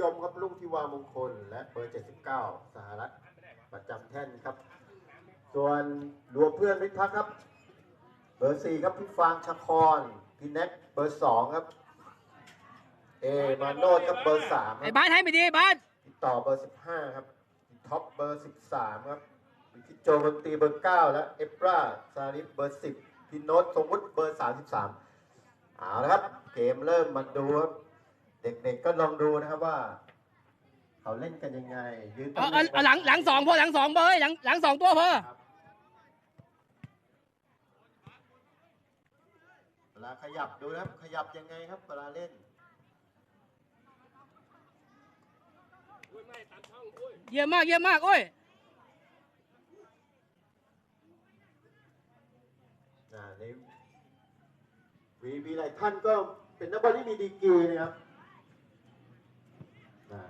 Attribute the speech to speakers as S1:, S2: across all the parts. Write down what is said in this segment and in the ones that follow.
S1: ยมครับลุงทิวามงคล และเบอร์ 79 สหรัฐประจำแท่นครับ ส่วนรวมเพื่อนมิตรพักครับ เบอร์ 4 ครับพี่ฟางชะคอนพี่แน็กเบอร์ 2 ครับ เอมาโนดครับเบอร์3ค
S2: ไอ้
S1: รับ
S2: บ้านให้ไปดีบ้าน
S1: พี่ต่อเบอร์ 15 ครับพี่ท็อปเบอร์ 13 ครับพี่โจดนตรีเบอร์ 9 และเอฟราซาริฟเบอร์ 10พี่โน้ตทรงวุฒิเบอร์ 33เอาละครับ เกมเริ่มมาดูครับ เด็กๆก็ลองดูนะครับว่า เขาเล่นกันยังไงยืน
S2: เอาเอาเอาหลังหลังสองพอหลังสองเบอร์หลังหลังสองตัวพอ
S1: ครับเวลาขยับดูนะครับ ขยับยังไงครับเวลาเล่น
S2: เยี่ยมมากเยี่ยมมากโอ้ย
S1: อ่าในวีมีหลายท่านก็เป็นนักบอลที่มีดีกรีนะครับอ่า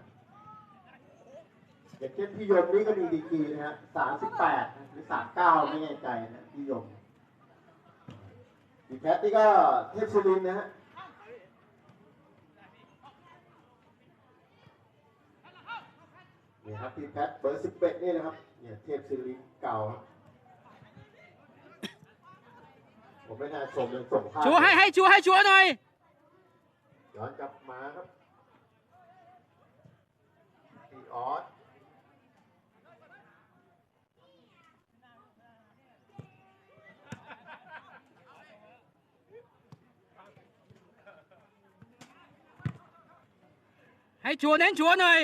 S1: อย่างเช่นพี่ยมนี่ก็มีดีกรีนะฮะสามสิบแปดหรือสามเก้าไม่แน่ใจนะพี่ยมพี่แพทนี่ก็เทพสุรินทร์นะฮะนี่ครับพี่แพทเบอร์สิบเอ็ดนี่นะครับเนี่ยเทพสุรินทร์เก่า ผมไม่น่าชมยังส่งภาพ
S2: ชัวร์ให้ให้ชัวร์ให้ชัวร์หน่อย
S1: ย้อนกลับมาครับพี่ออส
S2: ให้ชัวร์เน้นชัวร์หน่อย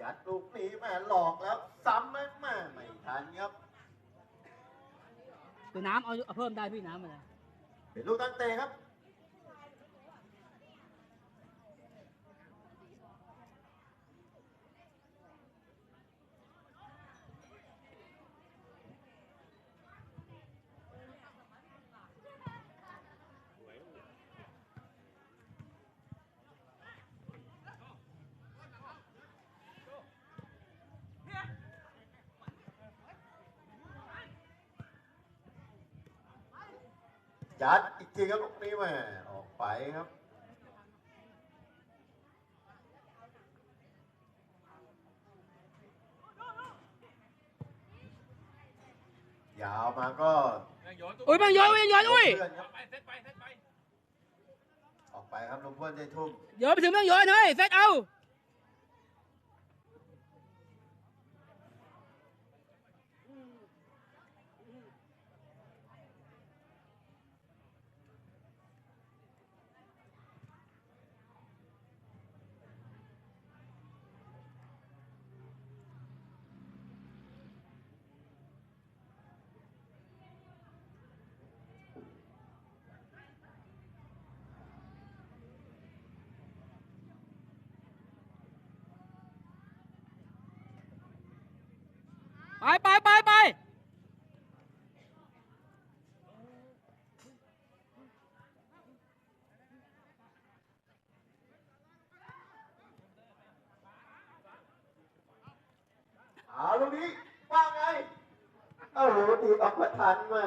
S1: ยัดลูกนี้แม่หลอกแล้ว ซ้ำไหมแม่ไม่ทันครับ
S2: เดี๋ยวน้ำเอาเอาเพิ่มได้พี่น้ำมาเลย
S1: เป็นลูกตั้งเตะครับ ยัดอีกทีครับลูกนี้แม่ออกไปครับยาวมาก็
S2: อุ้ยมันย้อยมันย้อยอุ้ย
S1: เพื่อนครับออกไปครับลงเพื่อนได้ทุ่ม
S2: เดี๋ยวไปถึงมันย้อยหน่อยเซตเอา ไปไปไปไป
S1: เอาลูกนี้ว่าไงโอ้โหตีออกมาทันมา